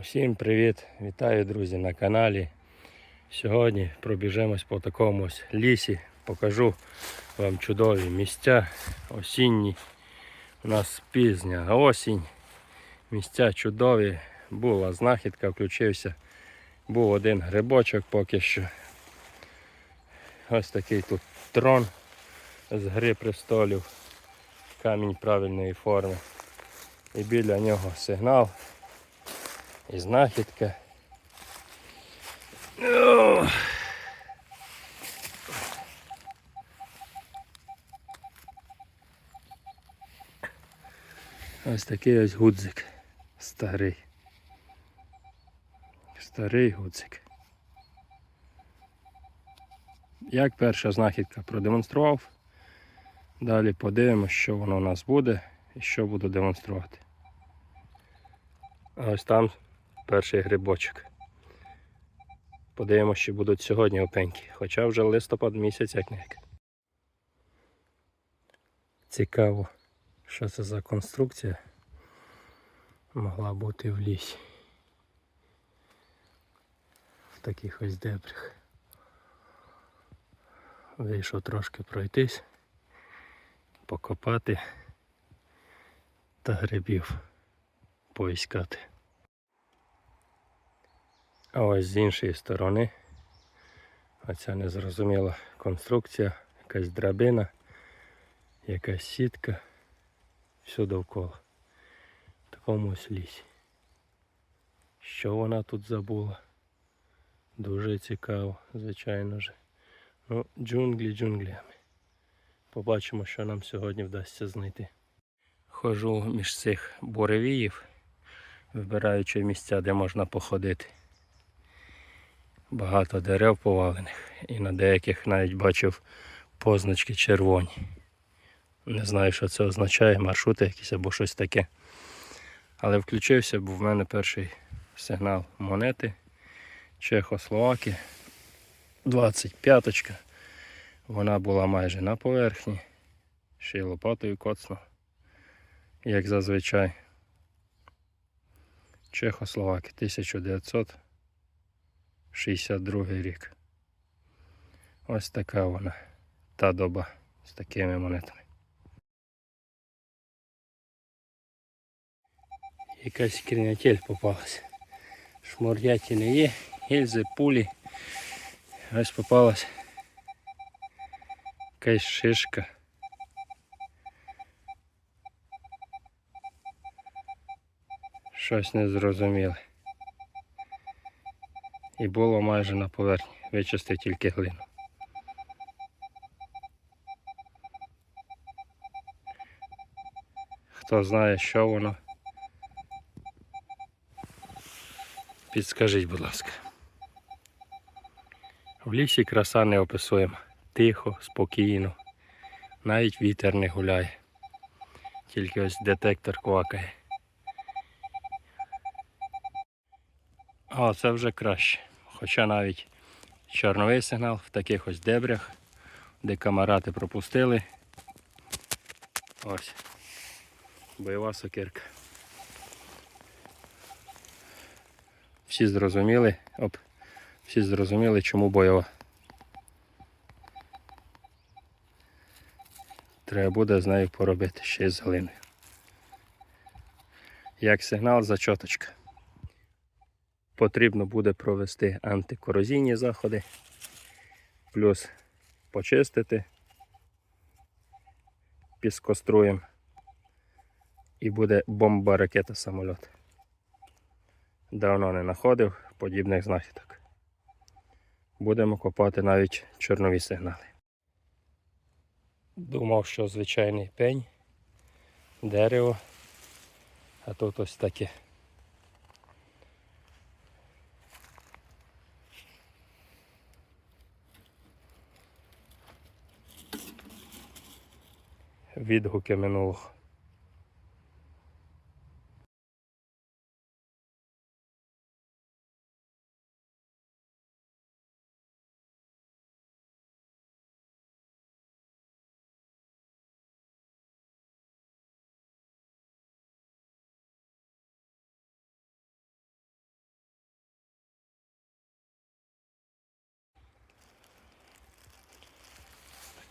Усім привіт! Вітаю, друзі, на каналі. Сьогодні пробіжемось по такому ось лісі. Покажу вам чудові місця осінні. У нас пізня осінь. Місця чудові. Була знахідка, включився. Був один грибочок поки що. Ось такий тут трон з гри престолів. Камінь правильної форми. І біля нього сигнал і знахідка. Ось такий ось гудзик. Старий. Старий гудзик. Як перша знахідка продемонстрував. Далі подивимося, що воно у нас буде і що буду демонструвати. А ось там перший грибочок. Подивимося, чи будуть сьогодні опеньки. Хоча вже листопад місяць як не як. Цікаво, що це за конструкція могла бути в лісі. В таких ось дебрях. Вийшов трошки пройтись, покопати та грибів поіскати. А ось з іншої сторони оця незрозуміла конструкція, якась драбина, якась сітка, все довкола. В такому ось лісі. Що вона тут забула? Дуже цікаво, звичайно ж. Ну, джунглі джунглями. Побачимо, що нам сьогодні вдасться знайти. Хожу між цих буревіїв, вибираючи місця, де можна походити. Багато дерев повалених і на деяких навіть бачив позначки червоні. Не знаю, що це означає, маршрути якісь або щось таке. Але включився, бо в мене перший сигнал монети Чехословаки. 25-ка. Вона була майже на поверхні. Ще й лопатою коцнув як зазвичай. Чехословаки 1962 рік. Ось така вона, та доба з такими монетами. Якась крінятель попалась. Шмур'ятіни є, гільзи, пулі. Ось попалась якась шишка. Щось незрозуміле. І було майже на поверхні. Вичистив тільки глину. Хто знає, що воно, підскажіть, будь ласка. В лісі краса не описуємо. Тихо, спокійно. Навіть вітер не гуляє. Тільки ось детектор квакає. А це вже краще. Хоча навіть чорновий сигнал в таких ось дебрях, де камарати пропустили. Ось. Бойова сокирка. Всі зрозуміли, оп, всі зрозуміли, чому бойова. Треба буде з нею поробити ще й з глиною. Як сигнал зачоточка потрібно буде провести антикорозійні заходи, плюс почистити піскоструєм і буде бомба ракета самольот. Давно не знаходив подібних знахідок. Будемо копати навіть чорнові сигнали. Думав, що звичайний пень, дерево, а тут ось таке. відгуки минулих.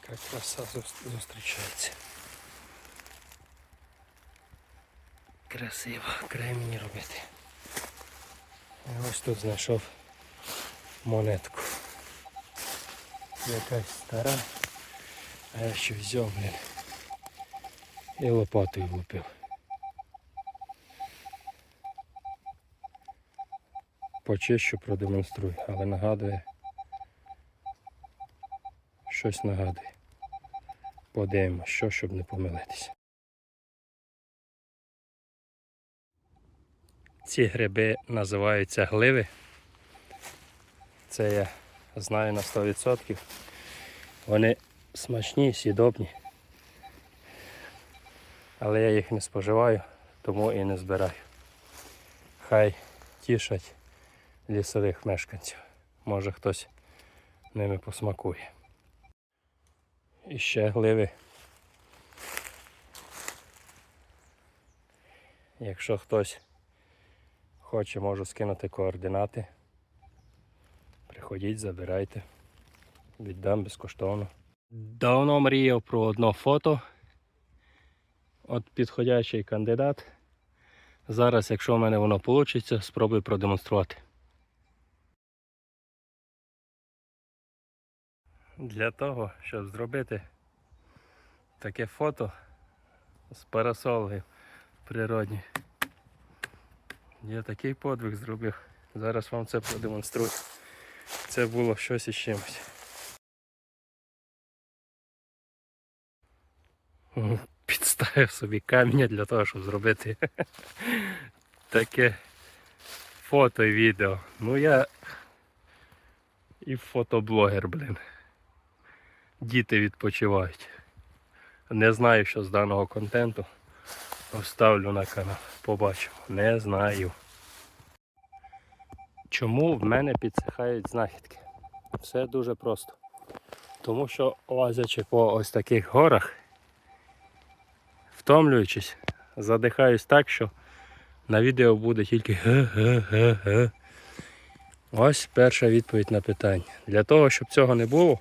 Така краса зустрічається. Красиво, кремені робити. І ось тут знайшов монетку. Якась стара. А я ще взяв, блін. І лопатою влупив. Почищу, продемонструю, але нагадує. Щось нагадує. Подивимось, що, щоб не помилитися. Ці гриби називаються гливи. Це я знаю на 100%. Вони смачні, сідобні. Але я їх не споживаю, тому і не збираю. Хай тішать лісових мешканців. Може хтось ними посмакує. І ще гливи. Якщо хтось хоче, можу скинути координати. Приходіть, забирайте. Віддам безкоштовно. Давно мріяв про одно фото. От підходящий кандидат. Зараз, якщо в мене воно вийде, спробую продемонструвати. Для того, щоб зробити таке фото з парасолою природні. Я такий подвиг зробив. Зараз вам це продемонструю. Це було щось із чимось. Підставив собі каміння для того, щоб зробити таке фото і відео. Ну я і фотоблогер, блин. Діти відпочивають. Не знаю, що з даного контенту. Вставлю на канал. Побачимо. Не знаю. Чому в мене підсихають знахідки? Все дуже просто. Тому що лазячи по ось таких горах, втомлюючись, задихаюсь так, що на відео буде тільки ге-ге-ге-ге. Ось перша відповідь на питання. Для того, щоб цього не було,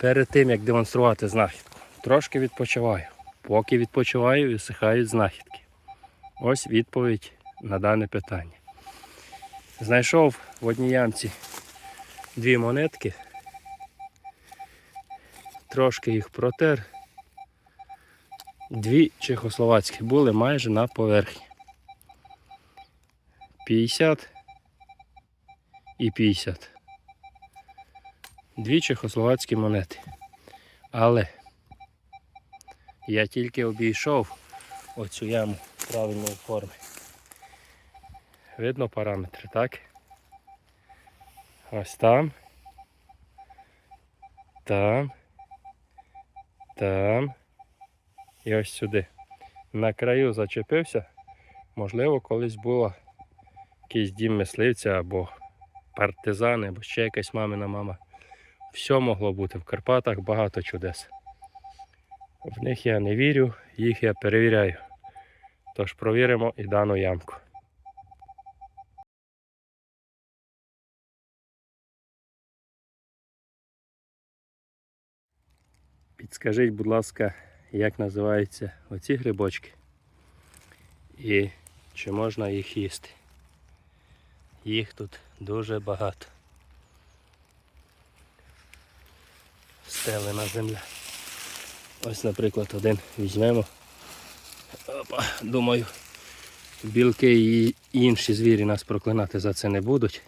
перед тим як демонструвати знахідку, трошки відпочиваю. Поки відпочиваю, і висихають знахідки. Ось відповідь на дане питання. Знайшов в одній ямці дві монетки. Трошки їх протер. Дві чехословацькі були майже на поверхні. 50 і 50. Дві чехословацькі монети. Але я тільки обійшов оцю яму правильної форми. Видно параметри, так? Ось там. Там. Там. І ось сюди. На краю зачепився. Можливо, колись було якийсь дім мисливця або партизани, або ще якась мамина мама. Все могло бути в Карпатах багато чудес. В них я не вірю, їх я перевіряю. Тож провіримо і дану ямку. Підскажіть, будь ласка, як називаються оці грибочки і чи можна їх їсти? Їх тут дуже багато. Стелена земля. Ось, наприклад, один візьмемо. Опа, думаю, білки і інші звірі нас проклинати за це не будуть.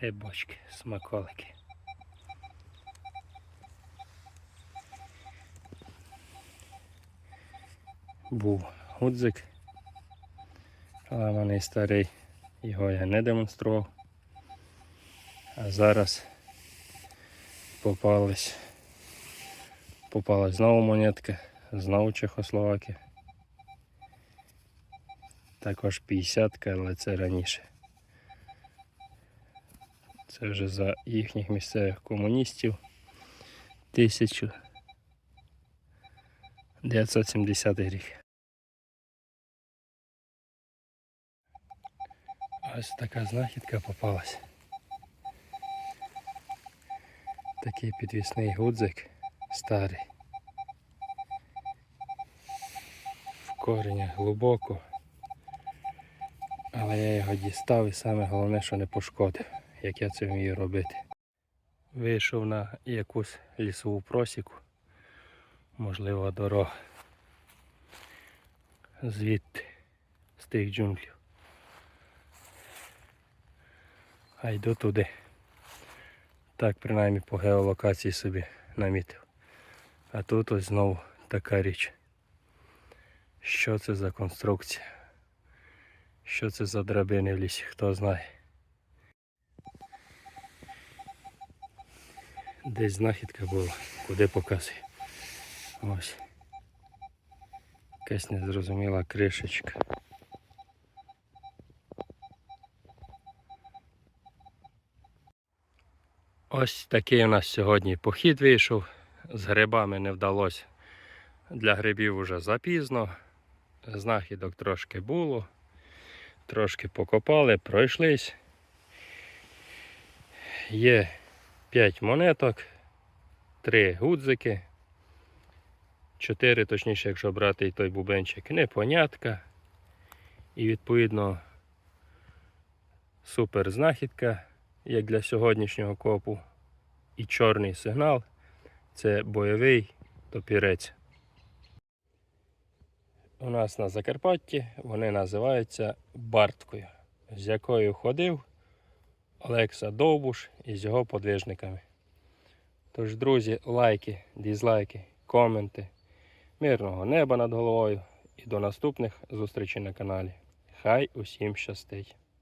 Рибочки, смаколики. Був гудзик, але вони старий, його я не демонстрував. А зараз попались. Попалась знову монетка, знову Чехословакія. Також 50 але це раніше. Це вже за їхніх місцевих комуністів. 1970 рік. Ось така знахідка попалась. Такий підвісний гудзик старий. В коренях глибоко. Але я його дістав і саме головне, що не пошкодив, як я це вмію робити. Вийшов на якусь лісову просіку, можливо, дорога. Звідти, з тих джунглів. А йду туди. Так, принаймні по геолокації собі намітив. А тут ось знову така річ. Що це за конструкція? Що це за драбини в лісі, хто знає. Десь знахідка була, куди показує. Ось. Якась незрозуміла кришечка. Ось такий у нас сьогодні похід вийшов. З грибами не вдалося. Для грибів уже запізно. Знахідок трошки було. Трошки покопали, пройшлись. Є 5 монеток, 3 гудзики, 4, точніше, якщо брати і той бубенчик, непонятка. І відповідно супер знахідка, як для сьогоднішнього копу. І чорний сигнал це бойовий топірець. У нас на Закарпатті вони називаються Барткою, з якою ходив Олекса Довбуш із його подвижниками. Тож, друзі, лайки, дізлайки, коменти. Мирного неба над головою і до наступних зустрічей на каналі. Хай усім щастить!